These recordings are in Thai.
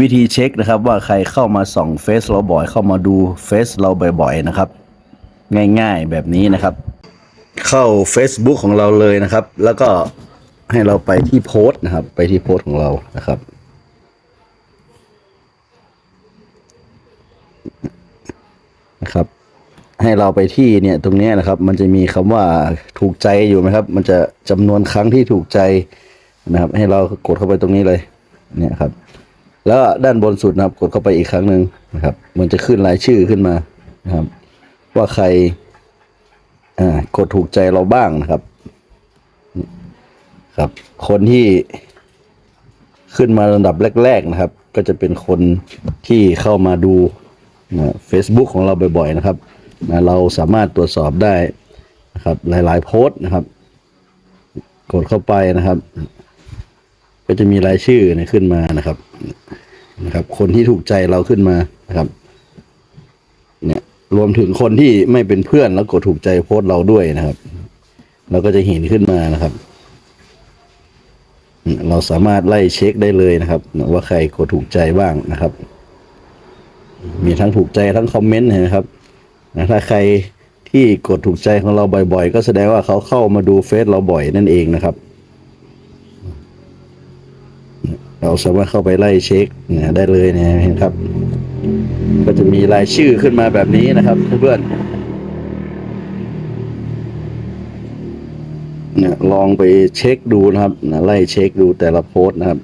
วิธีเช็คนะครับว่าใครเข้ามาส่องเฟซเราบ่อยเข้ามาดูเฟซเราบ่อยๆนะครับ ง่ายๆแบบนี้นะครับ เข้า Facebook ของเราเลยนะครับ แล้วก็ให้เราไปที่โพสต์นะครับ ไปที่โพสต์ของเรานะครับ นะครับ ให้เราไปที่เนี่ยตรงนี้นะครับ มันจะมีคำว่าถูกใจอยู่ไหมครับ มันจะจำนวนครั้งที่ถูกใจนะครับ ให้เรากดเข้าไปตรงนี้เลย เนี่ยครับ แล้วด้านบนสุดนะครับ กดเข้าไปอีกครั้งหนึ่งนะครับ มันจะขึ้นรายชื่อขึ้นมานะครับ ว่าใครอ่ากดถูกใจเราบ้างนะครับ ครับ คนที่ขึ้นมาลำดับแรก ๆนะครับ ก็จะเป็นคนที่เข้ามาดูนะเฟซบุ๊กของเราบ่อยๆนะครับนะเราสามารถตรวจสอบได้นะครับ หลายๆโพสต์นะครับ กดเข้าไปนะครับ ก็จะมีรายชื่อขึ้นมานะครับ นะครับ คนที่ถูกใจเราขึ้นมานะครับ เนี่ยรวมถึงคนที่ไม่เป็นเพื่อนแล้วกดถูกใจโพสต์เราด้วยนะครับเราก็จะเห็นขึ้นมานะครับ เราสามารถไล่เช็คได้เลยนะครับ ว่าใครกดถูกใจบ้างนะครับ มีทั้งถูกใจทั้งคอมเมนต์นะครับถ้าใครที่กดถูกใจของเราบ่อย ๆ ก็แสดงว่าเขาเข้ามาดูเฟซเราบ่อยนั่นเองนะครับ เราสามารถเข้าไปไล่เช็คนะได้เลยนะครับ ก็จะมีรายชื่อขึ้นมาแบบนี้นะครับเพื่อนเนี่ยลองไปเช็คดูนะครับนะไล่เช็คดูแต่ละโพสต์นะครับ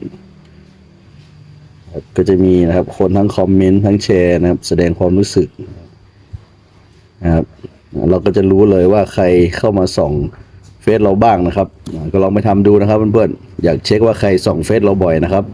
ก็จะมีนะครับ คนทั้งคอมเมนต์ทั้งแชร์นะครับ แสดงความรู้สึกนะครับ เราก็จะรู้เลยว่าใครเข้ามาส่อง เฟซเราบ้างนะครับ ก็ลองไปทำดูนะครับเพื่อนๆอยากเช็คว่าใครส่องเฟซเราบ่อยนะครับ